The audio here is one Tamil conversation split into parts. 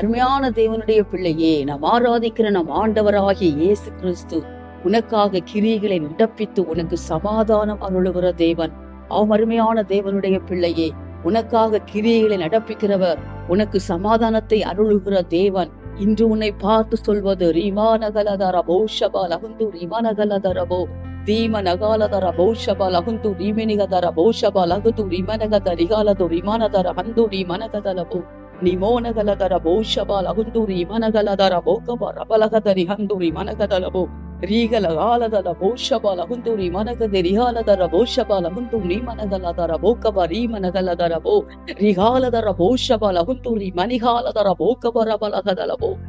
அருமையான தேவனுடைய பிள்ளையே நாம் ஆராதிக்கிற நம் ஆண்டவராகிய இயேசு கிறிஸ்து உனக்காக கிரிகளை நடப்பித்து உனக்கு சமாதானம் அருளுகிற தேவன். அவன் அருமையான தேவனுடைய பிள்ளையே உனக்காக கிரிகளை நடப்பிக்கிறவர் உனக்கு சமாதானத்தை அருளுகிற தேவன். இன்று உன்னை பார்த்து சொல்வது ரீமானகலதரபோ ஷபால் அகுந்து ரீமானகலதரபோ தீம நகாலதர பௌஷபால் அகுந்து ரீமினிகதர பௌஷபால் அகுந்து ரிமனகத ரிகாலது ரிமானதர ஹந்து ரிமனகதலபோ ನಿಮೋನಗಲದರ ಬಹುಶಬಾಲ ಹುಂದೂರಿ ಮನಗಲದರ ಬೋಕಬ ರಬಲಗದರಿ ಹಂದೂರಿ ಮನಗದಲಬೋ ರೀಗಲಗಾಲದರ ಬಹುಶಬಾಲ ಹುಂದೂರಿ ಮನಗದೆ ರಿಹಾಲದರ ಬಹುಶಬಾಲ ಹುಂದೂರಿ ಮನಗಲದರ ಬೋಕಬ ರೀ ಮನಗಲದರ ಬೋ ರಿಹಾಲದರ ಬಹುಶಬಾಲ ಹುಂದೂರಿ ಮನಿಹಾಲದರ ಬೋಕಬ ರಬಲಗದಲಬೋ ದೇಹತ್ತಲಗಾದು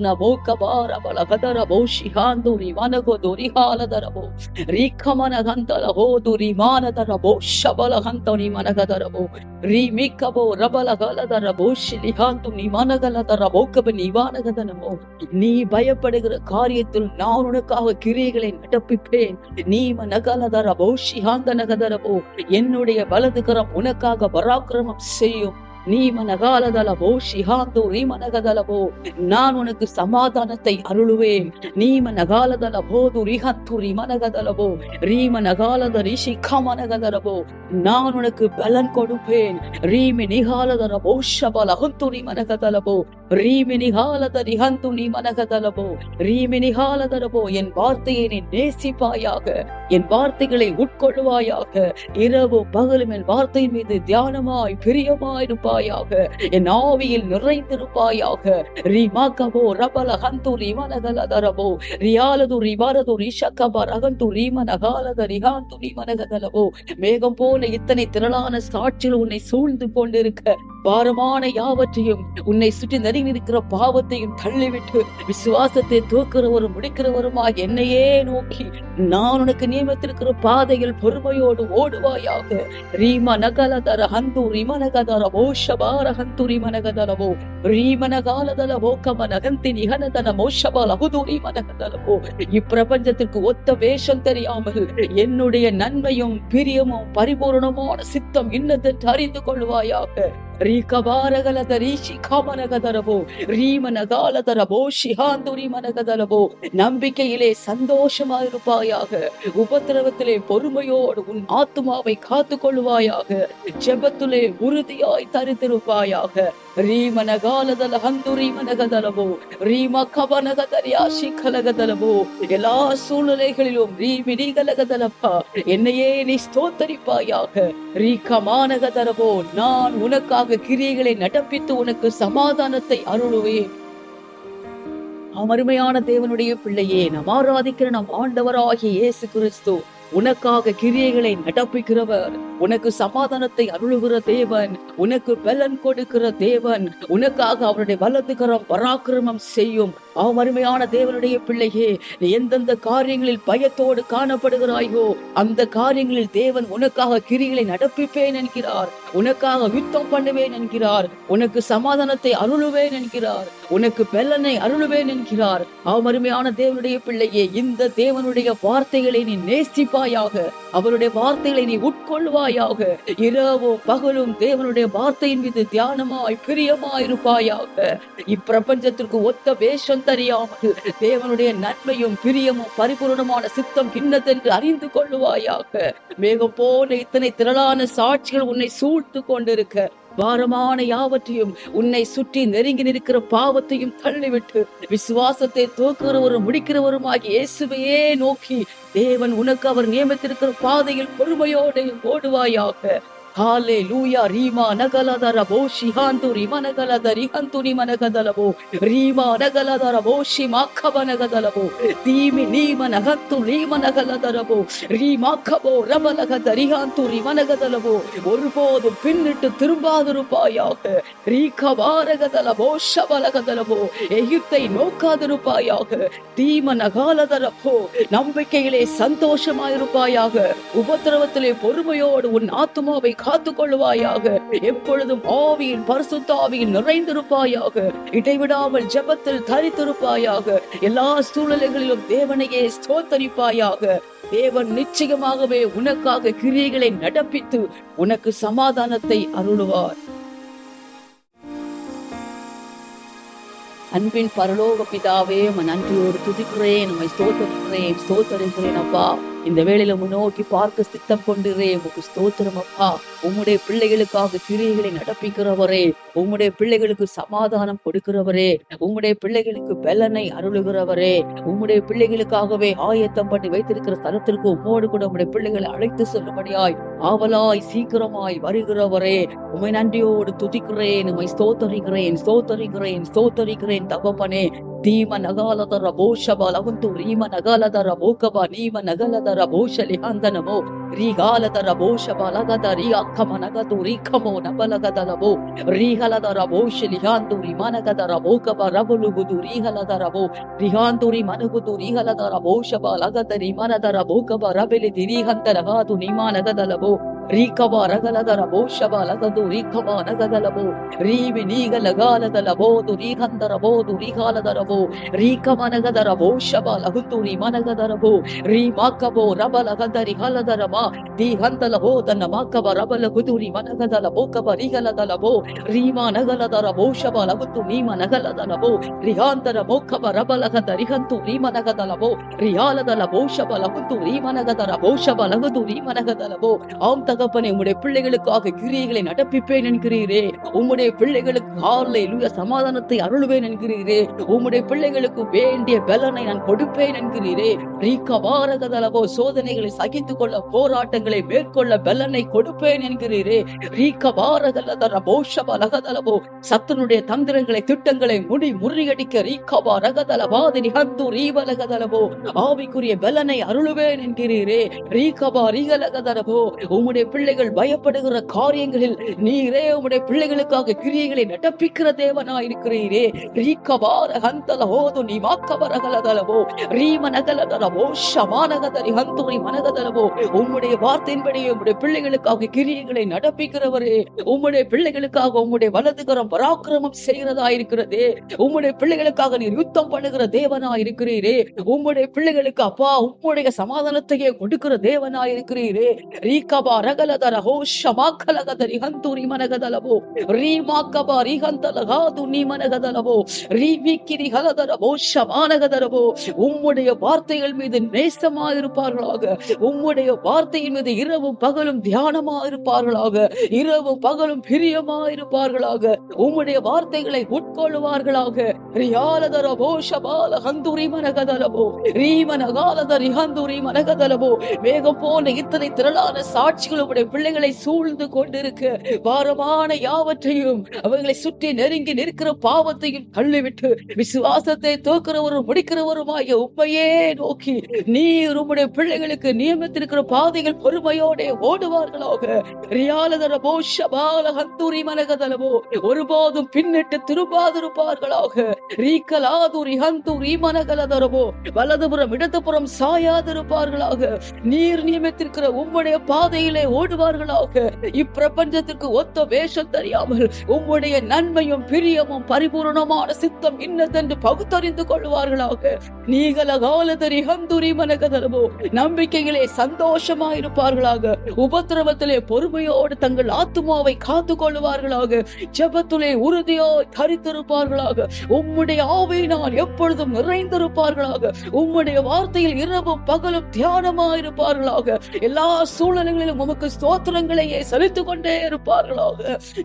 ನ ಬೋಕಬಾರ ಬಲಗದರ ಬಹುಶಿಹಾಂದೂರಿ ಮನಗೊದು ರಿಹಾಲದರ ಬೋ ರೀಖಮನ ಗಂತಲ ಹೋದು ರಿಮಾನದರ ಬಹುಶಬಲ ಹಂತನಿ ಮನಗದರ ಬೋ ರೀಮಿಕ್ಕಬೋ ರಬಲ ಗಲದರ ಬಹುಶಿಲಿಹಾಂತು நிமானகலதர போக்கப நிவானகதனமோ நீ பயப்படுகிற காரியத்தில் நான் உனக்காக கிரியைகளை நடப்பிப்பேன் நீ மனகலதர பௌஷிகாந்தனகதரபோ என்னுடைய வலது கரம் உனக்காக பராக்கிரமம் செய்யும் நீ மனகாலதளவோ ஷிஹாந்தோ நீ மனகதளவோ நான் உனக்கு சமாதானத்தை அருளுவேன். நீ மனகாலதல போது ரிஹத்து மனகதலபோ ரீம நகாலதரி ரிஷிகா மனகதளவோ நான் உனக்கு பலன் கொடுப்பேன். ரீமி நிகாலதர பௌஷபல அகுந்துரி மனகதலபோ ரீமி நிகாலத ரிஹந்துனி மனகதளவோ ரீமி நிகாலதரபோ என் வார்த்தையை நீ நேசிப்பாயாக. என் வார்த்தைகளை உட்கொள்வாயாக இரவு பகலும் என் வார்த்தையின் மீது தியானமாய் இருப்பாயாக என் ஆவியில் நிறைந்திருப்பாயாக. ரிமாகபோ ரபல ஹந்து ரிமனகலதரபோ ரியாலது ரிவரது ரிஷக்கப ரகந்து ரிமனகாலத ரிகாந்து ரிமனகதலபோ மேகம் போல இத்தனை திரளான சாட்சியில் உன்னை சூழ்ந்து கொண்டிருக்க. பாரமான யாவற்றையும் உன்னை சுற்றி நெருங்கி இருக்கிற பாவத்தையும் தள்ளிவிட்டு விசுவாசத்தை தூக்குறவரும் முடிக்கிறவருமாக என்னையே நோக்கி நான் உனக்கு நியமித்திருக்கிற பாதையில் பொறுமையோடு ஓடுவாயாக. ரீம நகலதர ஹந்து ரிமனகதர மோஷபார ஹந்து ரிமனகதரவோ ரீமனகாலதல ஓக்கம நகந்தி நிகனதன மோஷபால் அகுது ரிமனகதரவோ இப்பிரபஞ்சத்திற்கு ஒத்த வேஷம் தெரியாமல் என்னுடைய நன்மையும் பிரியமும் பரிபூரணமான சித்தம் இன்னதென்று அறிந்து கொள்வாயாக. రీకబారగల తరీషి కమనగదరబో ரீமனகால தரபோ ஷிஹாந்துரி மனகதரபோ நம்பிக்கையிலே சந்தோஷமா இருப்பாயாக உபத்திரவத்திலே பொறுமையோடு உன் ஆத்மாவை காத்து கொள்வாயாக ஜெபத்திலே உறுதியாய் தரித்திருப்பாயாக. ರೀಮನಗಾಲದಲ ಹಂದು மனகதலபோ ರೀಮ ಕವನಗದರಿ கலகதலபோ எல்லா சூழ்நிலைகளிலும் ரீமினிகலகதலப்பா என்னையே நீ ஸ்தோத்தரிப்பாயாக ரீகமானகதரபோ நான் உனக்காக கிரியைகளை நடப்பித்து உனக்கு சமாதானத்தை அருளுவேன் அமருமையான தேவனுடைய பிள்ளையே நாம் ஆராதிக்கிற நம் ஆண்டவராகிய இயேசு கிறிஸ்து உனக்காக கிரியைகளை நடப்பிக்கிறவர் உனக்கு சமாதானத்தை அருளுகிற தேவன் உனக்கு பலன் கொடுக்கிற தேவன் உனக்காக அவருடைய வலதுகரம் பராக்கிரமம் செய்யும் அவன் அருமையான தேவனுடைய பிள்ளையே நீ எந்தெந்த காரியங்களில் பயத்தோடு காணப்படுகிறாயோ அந்த காரியங்களில் தேவன் உனக்காக கிரிகளை நடப்பிப்பேன் என்கிறார். உனக்காக யுத்தம் பண்ணுவேன் என்கிறார். உனக்கு சமாதானத்தை அருளுவேன் என்கிறார். உனக்கு பெல்லனை அருளுவேன் என்கிறார். அவன் அருமையான தேவனுடைய பிள்ளையே இந்த தேவனுடைய வார்த்தைகளை நீ நேசிப்பாயாக அவருடைய வார்த்தைகளை நீ உட்கொள்வாயாக இரவும் பகலும் தேவனுடைய வார்த்தையின் மீது தியானமாய் பிரியமாய் இருப்பாயாக இப்பிரபஞ்சத்திற்கு ஒத்த வேஷம் கண்டறியாமல் தேவனுடைய நன்மையும் பிரியமும் பரிபூர்ணமான சித்தம் இன்னதென்று அறிந்து கொள்ளுவாயாக. மேகம் போல இத்தனை திரளான சாட்சிகள் உன்னை சூழ்த்து கொண்டிருக்க. பாரமான யாவற்றையும் உன்னை சுற்றி நெருங்கி நிற்கிற பாவத்தையும் தள்ளிவிட்டு விசுவாசத்தை தூக்குறவரும் முடிக்கிறவருமாகி இயேசுவையே நோக்கி தேவன் உனக்கு அவர் நியமித்திருக்கிற பாதையில் பொறுமையோடு ஓடுவாயாக. ஹாலே லூயா ரீமா நகலதர போ ஷிஹாந்து ரிமனகலத ரிஹந்து ரீமா நகலதர போ ஷிமாக்கபனகதலபோ தீமி நீம நகத்து நீம நகலதரபோ ரீமாக்கபோ ரமலகத ரிஹாந்து ரிமனகதலபோ ஒருபோதும் பின்னிட்டு திரும்பாதிருப்பாயாக. ரீகபாரகதலபோ ஷபலகதலபோ எகிப்தை நோக்காதிருப்பாயாக. தீம நகாலதரப்போ நம்பிக்கையிலே சந்தோஷமாயிருப்பாயாக. உபத்திரவத்திலே பொறுமையோடு உன் ஆத்துமாவை காத்து கொள்வாயாக எப்பொழுதும் ஆவியின் பரிசுத்தாவியில் நிறைந்திருப்பாயாக. இடைவிடாமல் ஜெபத்தில் தரித்திருப்பாயாக. எல்லா சூழ்நிலைகளிலும் தேவனையே ஸ்தோத்தரிப்பாயாக. தேவன் நிச்சயமாகவே உனக்காக கிரியைகளை நடப்பித்து உனக்கு சமாதானத்தை அருளுவார். அன்பின் பரலோக பிதாவே நன்றியோடு துதிக்கிறேன் நம்மை ஸ்தோத்தரிக்கிறேன் ஸ்தோத்தரிக்கிறேன் அப்பா. இந்த வேளையில முன்னோக்கி பார்க்க சித்தம் கொண்டிரே உமக்கு ஸ்தோத்திரம் அப்பா. உம்முடைய பிள்ளைகளுக்காக கிரியைகளை நடப்பிக்கிறவரே. உம்முடைய பிள்ளைகளுக்கு சமாதானம் கொடுக்கிறவரே. உம்முடைய பிள்ளைகளுக்கு பலனை அருளுகிறவரே. உம்முடைய பிள்ளைகளுக்காகவே ஆயத்தம் பண்ணி வைத்திருக்கிற ஸ்தலத்திற்கு உம்மோடு கூட உம்முடைய பிள்ளைகளை அழைத்து செல்லும்படியாய் ஆவலாய் சீக்கிரமாய் வருகிறவரே உமை நன்றியோடு துதிக்கிறேன் உமை ஸ்தோத்தரிக்கிறேன் ஸ்தோத்தரிக்கிறேன் ஸ்தோத்தரிக்கிறேன் தகப்பனே. தீம நகாலதர போஷப லகுந்து ரீம நகாலதர போகப நீம நகலதர போஷலி அந்தனமோ ரீகாலதர போஷப லகத ரீ அக்கம நகது ரீகமோ நபலகதலவோ ரீகலதர போஷலி ஹாந்துரி மனகதர போகப ரபுலுகுது ரீகலதரவோ ரிஹாந்துரி மனுகுது ரீகலதர போஷப லகத ரிமனதர போகப ரபிலி திரீகந்த நகாது நிமா நகதலவோ ரீகபா ரகலதர போஷபா லகது ரீகபா நகதலபோ ரீவி நீகலகாலதலபோ துரிகந்தரபோ துரிகாலதரபோ ரீகமனகதர போஷபா லகுத்துரி மனகதரபோ ரீமாக்கபோ ரபலகதரி ஹலதரமா தீகந்தலபோ தன்ன மாக்கப ரபல குதுரி மனகதலபோ கப ரீகலதலபோ ரீமா நகலதர போஷபா லகுத்து நீம நகலதலபோ ரிகாந்தர மோக்கப ரபலகத ரிகந்து ரீம நகதலபோ ரியாலதல போஷப லகுத்து ரீம நகதர போஷப லகுது ரீம நகதலபோ ஆம் தகப்பனை உம்முடைய பிள்ளைகளுக்காக கிரியைகளை நடப்பிப்பேன் என்கிறீரே. உம்முடைய பிள்ளைகளுக்கு ஆலை சமாதானத்தை அருளுவேன் என்கிறீரே. உம்முடைய பிள்ளைகளுக்கு வேண்டிய பலனை நான் கொடுப்பேன் என்கிறீரே. ரீக்க வாரகதலவோ சோதனைகளை சகித்துக் கொள்ள போராட்டங்களை மேற்கொள்ள பலனை கொடுப்பேன் என்கிறீரே. ரீக்க வாரகலதர போஷப சத்தனுடைய தந்திரங்களை திட்டங்களை முடி முறியடிக்க ரீக்கபா ரகதல வாதினி ஆவிக்குரிய பலனை அருளுவேன் என்கிறீரே. ரீகபா ரீகலகதளவோ உம்முடைய பிள்ளைகள் பயப்படுகிற காரியங்களில் நீரே உம்முடைய பிள்ளைகளுக்காக கிரியைகளை நடப்பிக்கிற தேவனா இருக்கிறீரே ரீகபார ஹந்தல ஹோது நீ மாக்கபரகலதலபோ ரீம தலவோ ஷமானகதரி ஹந்தோரி மனகதலவோ. உம்முடைய வார்த்தையின்படி உம்முடைய பிள்ளைகளுக்காக கிரியைகளை நடப்பிக்கிறவரே. உம்முடைய பிள்ளைகளுக்காக உம்முடைய வலதுகரம் பராக்கிரமம் செய்கிறதா இருக்கிறதே உம்முடைய பிள்ளைகளுக்காக நீர் யுத்தம் பண்ணுகிற தேவனா இருக்கிறீரே உம்முடைய பிள்ளைகளுக்கு அப்பா உம்முடைய சமாதானத்தையே கொடுக்கிற தேவனா இருக்கிறீரே ரீகபா ரகலதர ஹோ ஷமாக்கலகதரி ஹந்துரி மனகதலபோ ரீமாக்கபா ரீகந்தலகாது நீ மனகதலபோ ரீவிக்கிரி ஹலதரபோ ஷமானகதரபோ உம்முடைய வார்த்தைகள் மீது நேசமா இருப்பார்களாக உம்முடைய வார்த்தையின் மீது இரவும் பகலும் தியானமா இருப்பார்களாக இரவு பகலும் பிரியமா இருப்பார்களாக உம்முடைய வார்த்தைகளை உட்கொள்வார்களாக ரியாலதரபோ ஷபால ஹந்துரி மனகதலபோ ரீமனகாலத ஹந்துரி மனகதலபோ வேகம் போன இத்தனை திரளான சாட்சிகளும் நம்முடைய பிள்ளைகளை சூழ்ந்து கொண்டிருக்க பாரமான யாவற்றையும் அவர்களை சுற்றி நெருங்கி நிற்கிற பாவத்தையும் தள்ளிவிட்டு விசுவாசத்தை தோக்கிறவரும் முடிக்கிறவருமாய உண்மையே நோக்கி நீர் உம்முடைய பிள்ளைகளுக்கு நியமித்திருக்கிற பாதைகள் பொறுமையோட ஓடுவார்களாக. ரியாலதர மனகதலவோ ஒருபோதும் பின்னிட்டு திரும்பாதிருப்பார்களாக. ரீகலாதுரி ஹந்தூரி மனகலதரமோ வலதுபுறம் இடதுபுறம் சாயாதிருப்பார்களாக. நீர் நியமித்திருக்கிற உம்முடைய பாதையிலே ஓடுவார்களாக. இப்பிரபஞ்சத்திற்கு ஒத்த வேஷம் தெரியாமல் உம்முடைய நன்மையும் பிரியமும் பரிபூரணமான சித்தம் இன்னதென்று பகுத்தறிந்து கொள்வார்களாக நீகல காலதரி ஹந்துரி மனகதரவோ நம்பிக்கைகளே சந்தோஷமாயிருப்பார்களாக. உபத்திரவத்திலே பொறுமையோடு தங்கள் ஆத்துமாவை காத்து கொள்வார்களாக ஜபத்திலே உறுதியோ தரித்திருப்பார்களாக. உம்முடைய ஆவியினால் எப்பொழுதும் நிறைந்திருப்பார்களாக. உம்முடைய வார்த்தையில் இரவும் பகலும் தியானமாயிருப்பார்களாக. எல்லா சூழ்நிலைகளிலும் உமக்கு உமக்கு ஸ்தோத்திரங்களையே செலுத்திக் கொண்டே இருப்பார்களாக.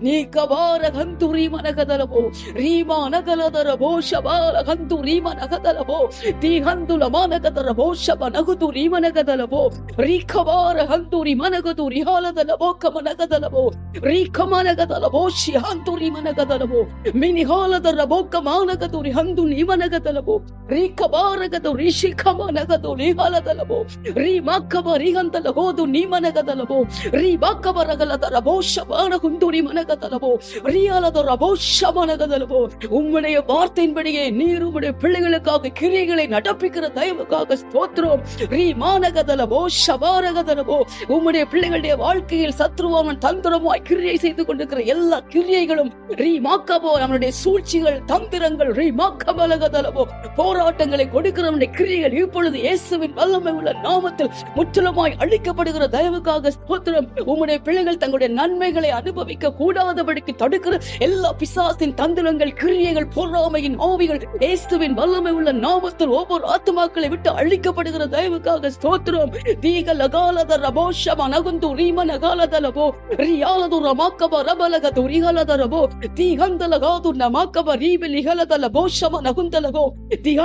நீ கபார கந்துரி மனகதரபோ ரீமா நகலதரபோ ஷபால கந்து ரீம நகதரபோ தீ கந்துல மானகதரபோ ஷப நகுது ரீம நகதரபோ ரீகபார கந்துரி மனகது ரிஹாலதலபோ கம நகதரபோ ரீகம நகதரபோ ஷிஹாந்துரி மனகதரபோ மினிஹாலதரபோ கமானகதுரி ஹந்து நீ மனகதரபோ ರಿಹಂದು ನಿಮ ನಗದಲವೋ ರೀಖಬಾರಗದು ರಿಷಿಖಮ ನಗದು ರಿಹಾಲದಲವೋ ರೀ ಮಾಕ್ಕಬ ರಿಹಂತಲ ಹೋದು ನಿಮ ನಗದಲವೋ ರೀ ಬಾಕ್ಕಬ ರಗಲದ ರಬೋ ಶಬಾನ ಹುಂದು ರಿಮ ನಗದಲವೋ ரியாலத ரபோ ஷமனகதலவோ உம்முடைய வார்த்தையின்படியே நீர் உம்முடைய பிள்ளைகளுக்காக கிரியைகளை நடப்பிக்கிற தயவுக்காக ஸ்தோத்திரம் ரீ மானகதலவோ ஷபாரகதலவோ உம்முடைய பிள்ளைகளுடைய வாழ்க்கையில் சத்ருவாமன் தந்திரமாய் கிரியை செய்து கொண்டிருக்கிற எல்லா கிரியைகளும் ரீ மாக்கபோ நம்முடைய சூழ்ச்சிகள் தந்திரங்கள் ரீ மாக்கபலகதலவோ போரா போராட்டங்களை கொடுக்கிறவனுடைய கிரியைகள் இப்பொழுது இயேசுவின் வல்லமை உள்ள நாமத்தில் முற்றிலுமாய் அழிக்கப்படுகிற தயவுக்காக ஸ்தோத்திரம். உம்முடைய பிள்ளைகள் தங்களுடைய நன்மைகளை அனுபவிக்க கூடாதபடிக்கு தடுக்கிற எல்லா பிசாசின் தந்திரங்கள் கிரியைகள் பொறாமையின் ஆவிகள் இயேசுவின் வல்லமை உள்ள நாமத்தில் ஒவ்வொரு ஆத்மாக்களை விட்டு அழிக்கப்படுகிற தயவுக்காக ஸ்தோத்திரம். தீக லகாலத ரபோஷம நகுந்து ரீம நகாலத லபோ ரியாலது ரமாக்கப ரபலக துரிகலத ரபோ தீகந்தலகாது நமாக்கப ரீபிலிகலதலபோ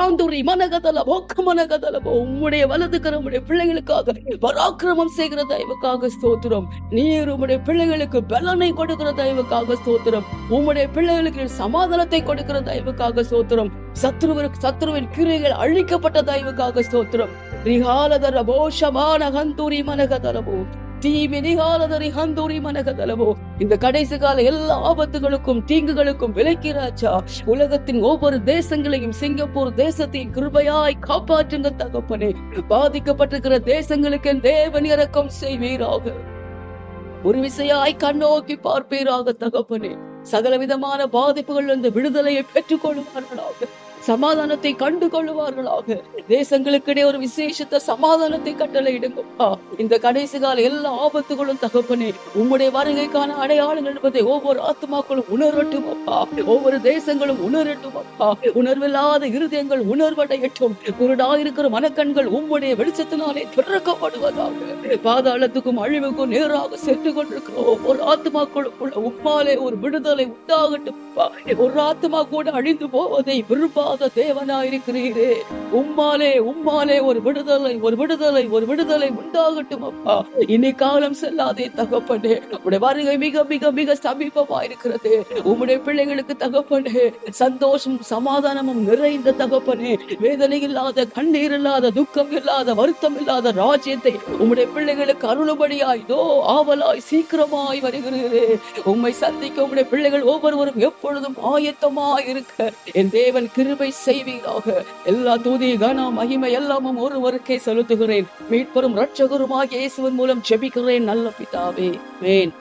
ஷம மனகதல போக்க மனகதலபோ உம்முடைய வலது கரமுடைய பிள்ளைகளுக்காக பராக்கிரமம் செய்கிற தயவுக்காக ஸ்தோத்திரம். நீர் உம்முடைய பிள்ளைகளுக்கு பலனை கொடுக்கிற தயவுக்காக ஸ்தோத்திரம். உம்முடைய பிள்ளைகளுக்கு சமாதானத்தை கொடுக்கிற தயவுக்காக ஸ்தோத்திரம். சத்ருவருக்கு சத்ருவின் கிரைகள் அழிக்கப்பட்ட தயவுக்காக ஸ்தோத்திரம். ரிகாலதர போஷமான கந்தூரி மனகதலபோ. ஹந்தூரி இந்த கடைசி கால எல்லா ஆபத்துகளுக்கும் தீங்குகளுக்கும் விலக்கிறாச்சா? உலகத்தின் ஒவ்வொரு தேசங்களையும் சிங்கப்பூர் தேசத்தையும் கிருபையாய் காப்பாற்றுங்க தகப்பனே. பாதிக்கப்பட்டிருக்கிற தேசங்களுக்கு தேவன் இறக்கம் செய்வீராக. ஒரு விசையாய் கண்ணோக்கி பார்ப்பீராக தகப்பனே. சகல விதமான பாதிப்புகள் இந்த விடுதலையை பெற்றுக் கொள்வார்களாக சமாதானத்தை கண்டு கொள்ளுவார்களாக தேசங்களுக்கிடையே ஒரு விசேஷத்த சமாதானத்தை கட்டளையிடுங்கப்பா இந்த கடைசி கால எல்லா ஆபத்துகளும் தகப்பனே உம்முடைய வருகைக்கான அடையாளங்கள் என்பதை ஒவ்வொரு ஆத்மாக்களும் உணரட்டும் அப்பா. ஒவ்வொரு தேசங்களும் உணரட்டும் அப்பா. உணர்வில்லாத இருதயங்கள் உணர்வடையட்டும். குருடாயிருக்கிற மனக்கண்கள் உம்முடைய வெளிச்சத்தினாலே திறக்கப்படுவதாக. பாதாளத்துக்கும் அழிவுக்கும் நேராக சென்று கொண்டிருக்கிற ஒவ்வொரு ஆத்மாக்களுக்குள்ள உப்பாலே ஒரு விடுதலை உண்டாகட்டும் ஒரு ஆத்மா கூட அழிந்து போவதை விரும்பாத தேவனாயிருக்கிறீரே. உம்மாலே உம்மாலே ஒரு விடுதலை ஒரு விடுதலை ஒரு விடுதலை உண்டாகட்டும் அப்பா. இனி காலம் செல்லாதே தகப்பனே. உடைய வருகை மிக மிக மிக சமீபமா இருக்கிறது உம்முடைய பிள்ளைகளுக்கு தகப்பனே சந்தோஷம் சமாதானமும் நிறைந்த தகப்பனே. வேதனை இல்லாத கண்ணீர் இல்லாத துக்கம் இல்லாத வருத்தம் இல்லாத ராஜ்யத்தை உம்முடைய பிள்ளைகளுக்கு அருளுபடியாய் இதோ ஆவலாய் சீக்கிரமாய் வருகிறீரே. உம்மை சந்திக்க உம்முடைய பிள்ளைகள் ஒவ்வொருவரும் எப்பொழுதும் ஆயத்தமாய் இருக்க என் தேவன் கிருபை செய்வீராக. எல்லா தூதி கன மகிமை எல்லாமும் ஒருவருக்கே செலுத்துகிறேன். மீட்பரும் ரட்சகருமாகிய இயேசுவின் மூலம் ஜெபிக்கிறேன் நல்ல பிதாவே. மேன்